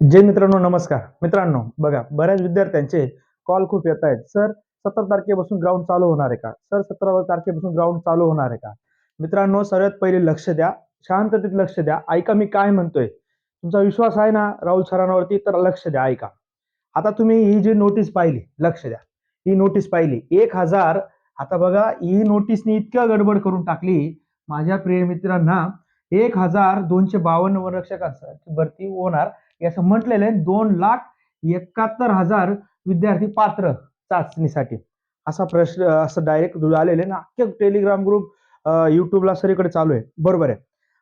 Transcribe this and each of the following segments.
जय मित्रांनो नमस्कार. मित्रांनो बघा बऱ्याच विद्यार्थ्यांचे कॉल खूप येत आहेत. सर सतरा तारखेपासून ग्राउंड चालू होणार आहे का? सर सतरा तारखेपासून ग्राउंड चालू होणार आहे का? मित्रांनो सर्वात पहिले लक्ष द्या शांततेत लक्ष द्या. ऐका मी काय म्हणतोय. तुमचा विश्वास आहे ना राहुल सरांवरती? तर लक्ष द्या ऐका. आता तुम्ही ही जी नोटीस पाहिली लक्ष द्या. ही नोटीस पाहिली. एक हजार आता बघा ही नोटीसनी इतक्या गडबड करून टाकली. माझ्या प्रिय मित्रांना एक हजार दोनशे बावन्न वनरक्षकांची भरती होणार. हे असं म्हटलेलं आहे दोन लाख एकाहत्तर हजार विद्यार्थी पात्र चाचणीसाठी. असा प्रश्न असं डायरेक्ट आलेले ना अख्खे टेलिग्राम ग्रुप युट्यूबला सगळीकडे चालू आहे. बरोबर आहे.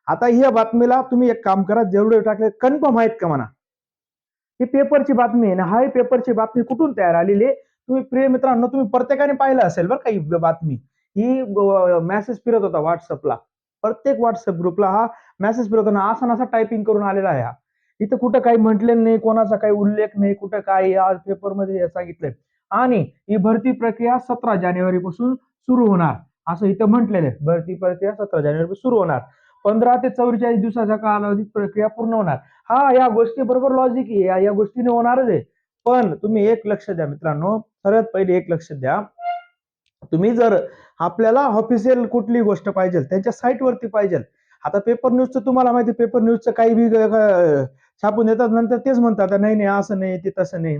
आता ही बातमीला तुम्ही एक काम करा जेवढे टाकले कन्फर्म आहेत का म्हणा? ही पेपरची बातमी आहे ना हा पेपरची बातमी कुठून तयार आलेली आहे? तुम्ही प्रिय मित्रांनो तुम्ही प्रत्येकाने पाहिलं असेल बरं का ही बातमी. ही मेसेज फिरत होता व्हॉट्सअपला प्रत्येक व्हॉट्सअप ग्रुपला हा मेसेज फिरत होता. असा नसा टायपिंग करून आलेला आहे हा. इथं कुठं काही म्हटलेलं नाही कोणाचा काही उल्लेख नाही कुठं काय आज पेपरमध्ये सांगितलंय. आणि ही भरती प्रक्रिया सतरा जानेवारी पासून सुरू होणार. असं इथं म्हटलेलं आहे. भरती प्रक्रिया सतरा जानेवारी सुरू होणार. पंधरा ते चौवेचाळीस दिवसाच्या कालावधीत प्रक्रिया पूर्ण होणार. हा या गोष्टी बरोबर लॉजिक आहे. या- या गोष्टीने होणारच आहे. पण तुम्ही एक लक्ष द्या मित्रांनो. सर्वात पहिले एक लक्ष द्या. तुम्ही जर आपल्याला ऑफिशियल कुठली गोष्ट पाहिजे त्यांच्या साईटवरती पाहिजे. आता पेपर न्यूजचं तुम्हाला माहिती पेपर न्यूजचं काही बी छापून देतात नंतर तेच म्हणतात नाही नाही असं नाही ते तसं नाही.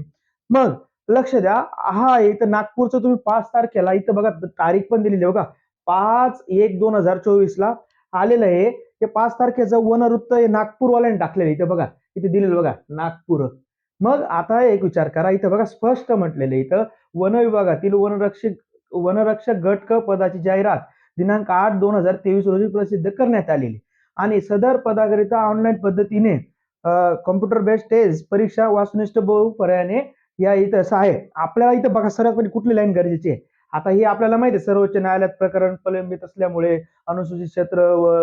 मग लक्ष द्या हा इथं नागपूरचं तुम्ही पाच तारखेला इथं बघा तारीख पण दिलेली आहे बघा पाच एक दोन हजार चोवीस ला आलेलं आहे ते पाच तारखेचं वनवृत्त हे नागपूरवाल्याने टाकलेलं इथं बघा इथे दिलेलं बघा नागपूर. मग आता एक विचार करा इथं बघा स्पष्ट म्हटलेलं इथं वन विभागातील वनरक्षक वनरक्षक गट क पदाची जाहिरात दिनांक आठ दोन हजार तेवीस रोजी प्रसिद्ध करण्यात आलेली आणि सदर पदाकरिता ऑनलाईन पद्धतीने कॉम्प्युटर बेस्ड टेस्ट परीक्षा वास्तुनिष्ठ बहु पर्यायाने या इथं असं आहे. आपल्याला इथं बघा सर्वात पहिले कुठली लाईन गरजेची आहे? आता हे आपल्याला माहिती आहे सर्वोच्च न्यायालयात प्रकरण प्रलंबित असल्यामुळे अनुसूचित क्षेत्र व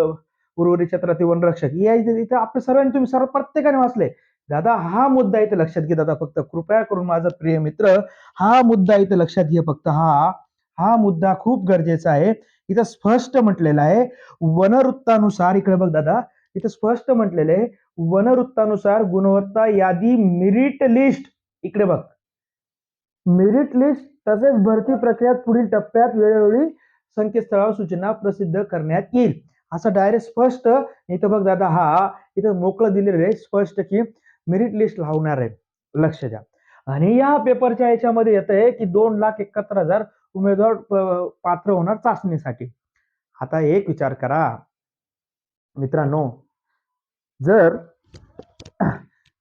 उर्वरित क्षेत्रातील वनरक्षक या इथे इथं आपल्या सर्वांनी तुम्ही सर्व प्रत्येकाने वाचले दादा हा मुद्दा इथे लक्षात घे दादा फक्त. कृपया करून माझा प्रिय मित्र हा मुद्दा इथे लक्षात घे फक्त. हा हा मुद्दा खूप गरजेचा आहे. इथं स्पष्ट म्हटलेलं आहे वनवृत्तानुसार इकडे बघ दादा इथं स्पष्ट म्हटलेलं आहे वनवृत्तानुसार गुणवत्ता यादी मेरिट लिस्ट इकडे बघ. मेरिट लिस्ट तसेच भरती प्रक्रियात पुढील टप्प्यात वेळोवेळी संकेतस्थळावर सूचना प्रसिद्ध करण्यात येईल. असं डायरेक्ट स्पष्ट इथं बघ दादा हा इथं मोकळं दिलेलं आहे स्पष्ट की मेरिट लिस्ट लावणार आहे. लक्ष द्या. आणि या पेपरच्या याच्यामध्ये येत आहे की दोन लाख एकाहत्तर हजार उमेदवार पात्र होणार चाचणीसाठी. आता एक विचार करा. मित्रांनो जर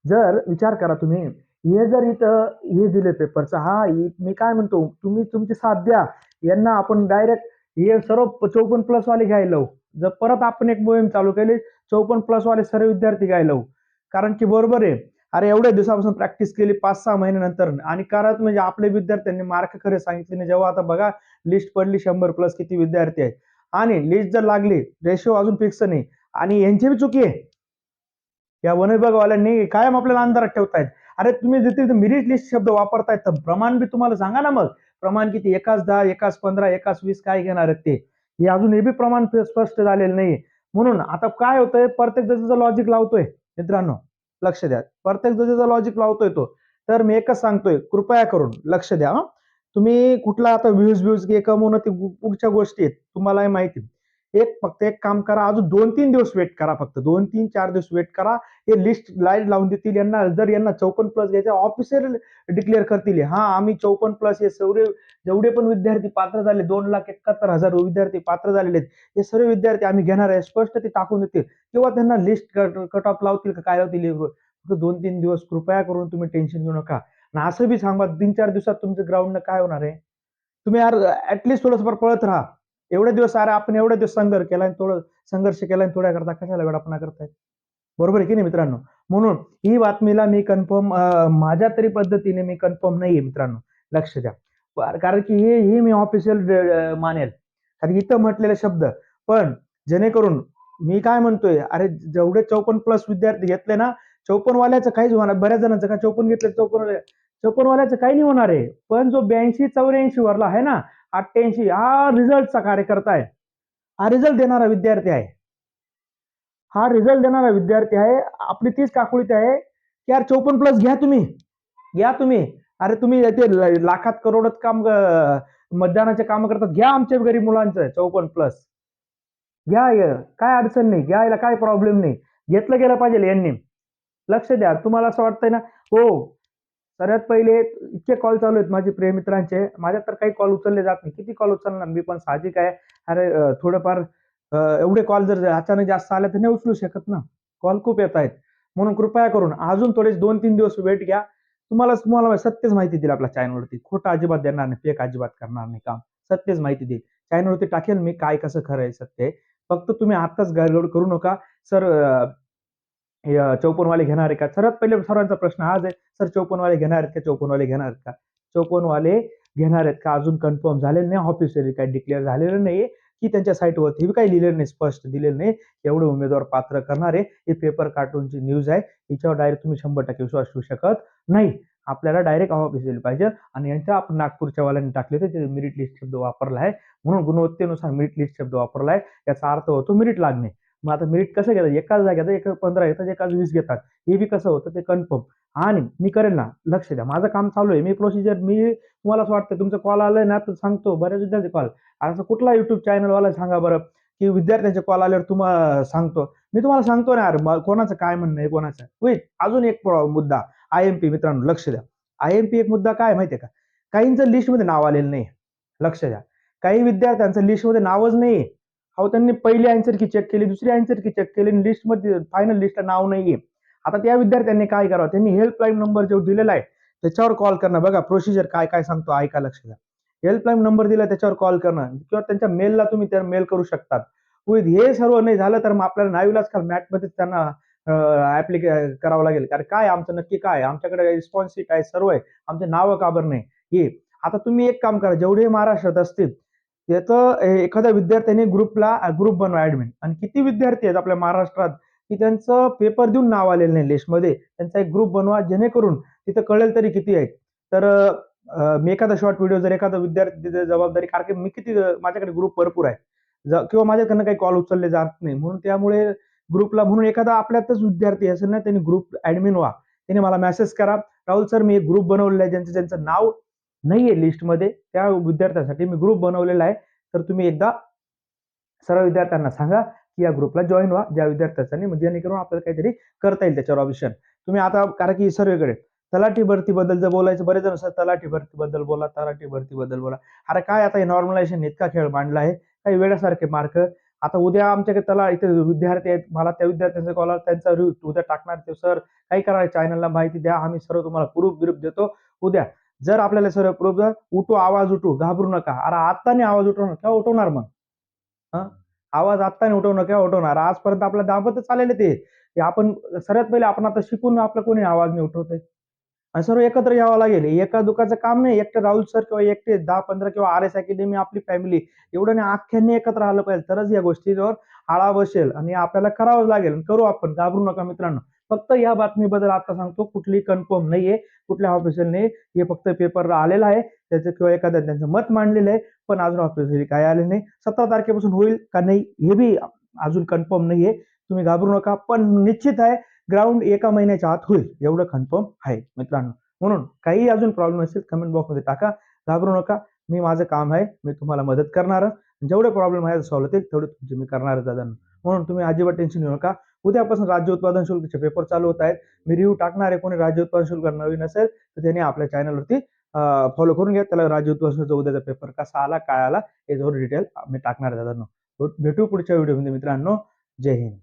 जर विचार करा तुम्ही हे जर इथं हे दिले पेपरचा हा मी काय म्हणतो तुम्ही तुमची साथ द्या. यांना आपण डायरेक्ट हे सर्व चौपन्न प्लस वाले घ्यायला लावू. जर परत आपण एक मोहीम चालू केली चौपन्न प्लस वाले सर्व विद्यार्थी घ्यायला कारण की बरोबर आहे. अरे एवढ्या दिवसापासून प्रॅक्टिस केली पाच सहा महिन्यानंतर आणि कारण म्हणजे आपले विद्यार्थ्यांनी मार्क खरे सांगितले नाही जेव्हा आता बघा लिस्ट पडली शंभर प्लस किती विद्यार्थी आहेत. आणि लिस्ट जर लागली रेशो अजून फिक्स नाही. आणि यांची बी चुकी आहे. या वन विभागवाल्यांनी कायम आपल्याला अंधारात ठेवतायत. अरे तुम्ही जिथे मिरिट लिस्ट शब्द वापरतायत तर प्रमाण बी तुम्हाला सांगा ना मग. प्रमाण किती? एकाच दहा एकाच पंधरा एकाच वीस काय घेणार आहेत ते? हे अजून हे बी प्रमाण स्पष्ट झालेलं नाही म्हणून आता काय होतंय? प्रत्येक जजेचं लॉजिक लावतोय. मित्रांनो लक्ष द्या. प्रत्येक जजेचा लॉजिक लावतोय तो. तर मी एकच सांगतोय कृपया करून लक्ष द्या तुम्ही कुठला आता व्ह्यूज व्ह्यूज घे कमवणं ते पुढच्या गोष्टी आहेत तुम्हालाही माहिती. एक फक्त एक काम करा अजून दोन तीन दिवस वेट करा फक्त. दोन तीन चार दिवस वेट करा. हे लिस्ट लाइट लावून देतील यांना. जर यांना चौपन्न प्लस घ्यायचे ऑफिसर डिक्लेअर करतील हा. आम्ही चौपन्न प्लस हे सर्व जेवढे पण विद्यार्थी पात्र झाले दोन लाख एकाहत्तर हजार विद्यार्थी पात्र झालेले आहेत हे सर्व विद्यार्थी आम्ही घेणार आहे. स्पष्ट ते टाकून देतील. किंवा त्यांना लिस्ट कट ऑफ लावतील का काय लावतील फक्त दोन तीन दिवस कृपया करून तुम्ही टेन्शन घेऊ नका. आणि असं बी सांगा तीन चार दिवसात तुमचं ग्राउंड काय होणार आहे? तुम्ही यार ऍटलिस्ट थोडंसं पळत राहा. एवढे दिवस अरे आपण एवढे दिवस संघर्ष केला आणि थोडं संघर्ष केला आणि थोड्या करता कशाला वेळापणा करताय? बरोबर आहे की नाही मित्रांनो? म्हणून ही बातमीला मी कन्फर्म माझ्या तरी पद्धतीने मी कन्फर्म नाहीये मित्रांनो. लक्ष द्या. कारण की हे ही मी ऑफिशियल मानेल. कारण इथं म्हटलेले शब्द. पण जेणेकरून मी काय म्हणतोय? अरे जेवढे चौपन्न प्लस विद्यार्थी घेतले ना चौपन्न वाल्याचं काहीच होणार बऱ्याच जणांचं का? चौपन्न घेतले चौपन्न चौपन्न वाल्याचं काही नाही होणार आहे. पण जो ब्याऐंशी चौऱ्याऐंशी वरला आहे ना अठ्ठ्याऐंशी. हा रिझल्टचा कार्यकर्ता आहे. हा रिझल्ट देणारा विद्यार्थी आहे. हा रिझल्ट देणारा विद्यार्थी आहे. आपली तीच काकुळीत आहे. की यार चौपन्न प्लस घ्या तुम्ही. घ्या तुम्ही. अरे तुम्ही ते लाखात करोडात काम मतदानाचे काम करतात. घ्या आमच्या गरीब मुलांचं चौपन्न प्लस घ्या काय अडचण नाही. घ्यायला काय प्रॉब्लेम नाही. घेतलं गेलं पाहिजे यांनी. लक्ष द्या. तुम्हाला असं वाटतंय ना? हो. सर्वात पहिले इतके कॉल चालू आहेत माझे प्रेमित्रांचे माझ्या तर काही कॉल उचलले जात नाही. किती कॉल उचलणार? मी पण साहजिक आहे. अरे थोडंफार एवढे कॉल जर अचानक जास्त आले तर नाही उचलू शकत ना. कॉल खूप येत आहेत. म्हणून कृपया करून अजून थोडे दोन तीन दिवस वेट घ्या. तुम्हाला तुम्हाला सत्यच माहिती देईल आपल्या चॅनलवरती खोटं अजिबात देणार नाही फेक अजिबात करणार नाही काम. सत्यच माहिती देईल. चॅनलवरती टाकेल मी काय कसं खरं आहे सत्य फक्त तुम्ही आताच गडबड करू नका. सर चौपनवाले घेणार आहे का? सर्वात पहिले सर्वांचा प्रश्न हाच आहे. सर चौपनवाले घेणार आहेत का? चौपनवाले घेणार आहेत का? चौपनवाले घेणार आहेत का? अजून कन्फर्म झालेलं नाही. ऑफिशियली काय डिक्लेअर झालेलं नाही की त्यांच्या साईटवरती काही लिहिलेलं नाही स्पष्ट दिलेलं नाही. एवढे उमेदवार पात्र करणारे. हे पेपर कार्टूनची न्यूज आहे. हिच्यावर डायरेक्ट तुम्ही शंभर टक्के विश्वास ठेवू शकत नाही. आपल्याला डायरेक्ट ऑफिशियल पाहिजे. आणि यांच्या आपण नागपूरच्या वाल्यांनी टाकले होते. मेरिट लिस्ट शब्द वापरला आहे. म्हणून गुणवत्तेनुसार मेरिट लिस्ट शब्द वापरला आहे. याचा अर्थ होतो मेरिट लागणे. मग आता मेरिट कसं घेतात? एकाच जाग्यात एक पंधरा घेतात एकाच वीस घेतात. हे बी कसं होतं? ते कन्फर्म आणि मी करेल ना लक्ष द्या. माझं काम चालू आहे. मी प्रोसिजर मी तुम्हाला असं वाटतं तुमचं कॉल आलाय ना तर सांगतो. बऱ्याच विद्यार्थी कॉल असं कुठला युट्यूब चॅनलवाला सांगा बरं की विद्यार्थ्यांचे कॉल आल्यावर तुम्हाला सांगतो. मी तुम्हाला सांगतो ना अरे कोणाचं काय म्हणणं आहे कोणाचं. होईल अजून एक मुद्दा. आय एम पी मित्रांनो लक्ष द्या. आय एम पी एक मुद्दा काय माहितीये का? काहींचं लिस्टमध्ये नाव आलेलं नाही लक्ष द्या. काही विद्यार्थ्यांचं लिस्टमध्ये नावच नाही अहो त्यांनी पहिली आन्सर की चेक केली दुसरी आन्सर की चेक केली लिस्टमध्ये फायनल लिस्टला नाव नाहीये. आता त्या विद्यार्थ्यांनी काय करावं? त्यांनी हेल्पलाईन नंबर जो दिलेला आहे त्याच्यावर कॉल करणं. बघा प्रोसिजर काय काय सांगतो ऐका लक्ष द्या हेल्पलाईन नंबर दिला त्याच्यावर कॉल करणं. किंवा त्यांच्या मेलला तुम्ही त्या मेल करू शकतात. विथ हे सर्व नाही झालं तर मग आपल्याला नावीलाच काल मॅटमध्येच त्यांना ऍप्लिके करावं लागेल. कारण काय आमचं नक्की काय आमच्याकडे रिस्पॉन्सिव्ह काय आहे सर्व आहे. आमचे नावं का बरं नाही? हे आता तुम्ही एक काम करा. जेवढे महाराष्ट्रात असतील त्याचं ए- एखाद्या विद्यार्थ्याने ग्रुपला ग्रुप बनवा ऍडमिन आणि किती विद्यार्थी आहेत आपल्या महाराष्ट्रात की त्यांचं पेपर देऊन नाव आलेलं नाही लिस्टमध्ये त्यांचा एक ग्रुप बनवा जेणेकरून तिथं कळेल तरी किती आहेत. तर मी एखादा शॉर्ट व्हिडिओ जर एखादा विद्यार्थी तिथे जबाबदारी कारण की मी किती माझ्याकडे ग्रुप भरपूर आहे ज- किंवा माझ्याकडनं काही कॉल उचलले जात नाही. म्हणून त्यामुळे ग्रुपला म्हणून एखादा आपल्यातच विद्यार्थी असेल ना त्यांनी ग्रुप ऍडमिन व्हा. त्याने मला मेसेज करा. राहुल सर मी एक ग्रुप बनवलेला आहे ज्यांचं ज्यांचं नाव नाहीये लिस्टमध्ये त्या विद्यार्थ्यांसाठी मी ग्रुप बनवलेला आहे. तर तुम्ही एकदा सर्व विद्यार्थ्यांना सांगा की या ग्रुपला जॉईन व्हा. ज्या विद्यार्थ्यांनी म्हणजे जेणेकरून आपल्याला काहीतरी करता येईल त्याच्यावर ऑप्शन तुम्ही आता कारण की सर्वेकडे तलाठी भरतीबद्दल जर बोलायचं बरेच जण सर तलाठी भरतीबद्दल बोला तलाठी भरतीबद्दल बोला. अरे काय आता हे नॉर्मलायझेशन इतका खेळ मांडला आहे? काही वेळासारखे मार्क आता उद्या आमच्याकडे तला इथे विद्यार्थी आहेत. मला त्या विद्यार्थ्यांचा कॉल त्यांचा रिव्ह्यू उद्या टाकणार ते सर काही करा चॅनलला माहिती द्या. आम्ही सर्व तुम्हाला ग्रुप बिरूफ देतो. उद्या जर आपल्याला सर्व प्रूफ उठू आवाज उठू घाबरू नका. अरे आत्ताने आवाज उठवणार केव्हा उठवणार मग? हा? आवाज आत्ताने नाही केव्हा उठवणार? आजपर्यंत आपला दाबतच आलेले ते आपण सर्वात पहिले आपण आता शिकून आपला कोणी आवाज नाही उठवतोय. आणि सर्व एकत्र यावं लागेल. एका दुखाचं काम नाही. एकटे राहुल सर किंवा एकटे दहा पंधरा किंवा आर एस अकॅडमी आपली फॅमिली एवढं नाही अख्ख्यांनी एकत्र आलं पाहिजे. तरच या गोष्टीवर आळा बसेल आणि आपल्याला करावंच लागेल. करू आपण. घाबरू नका मित्रांनो. फक्त या बातमीबद्दल आता सांगतो कुठली कन्फर्म नाहीये कुठल्या ऑफिशियल नाही हे फक्त पेपर आलेला आहे. त्याचं किंवा एखाद्या त्यांचं मत मांडलेलं आहे पण अजून ऑफिशियली काय आले नाही. सतरा तारखेपासून होईल का नाही हे बी अजून कन्फर्म नाहीये. तुम्ही घाबरू नका पण निश्चित आहे ग्राउंड एका महिन्याच्या आत होईल एवढं कन्फर्म आहे मित्रांनो. म्हणून काही अजून प्रॉब्लेम असेल कमेंट बॉक्समध्ये टाका. घाबरू नका मी माझं काम आहे मी तुम्हाला मदत करणार जेवढे प्रॉब्लेम आहे सॉल्व्ह होतील तेवढे तुमचे मी करणार दादा म्हणून तुम्ही अजिबात टेन्शन घेऊ नका. उद्यापासून राज्य उत्पादन शुल्कचे पेपर चालू होत आहेत. मी रिव्ह्यू टाकणार आहे कोणी राज्य उत्पादन शुल्क नवीन असेल तर त्याने आपल्या चॅनलवरती फॉलो करून घ्या. त्याला राज्य उत्पादन शुल्क उद्याचा पेपर कसा आला काय आला याच्यावर डिटेल मी टाकणार आहे दादांनो. भेटू पुढच्या व्हिडिओमध्ये मित्रांनो. जय हिंद.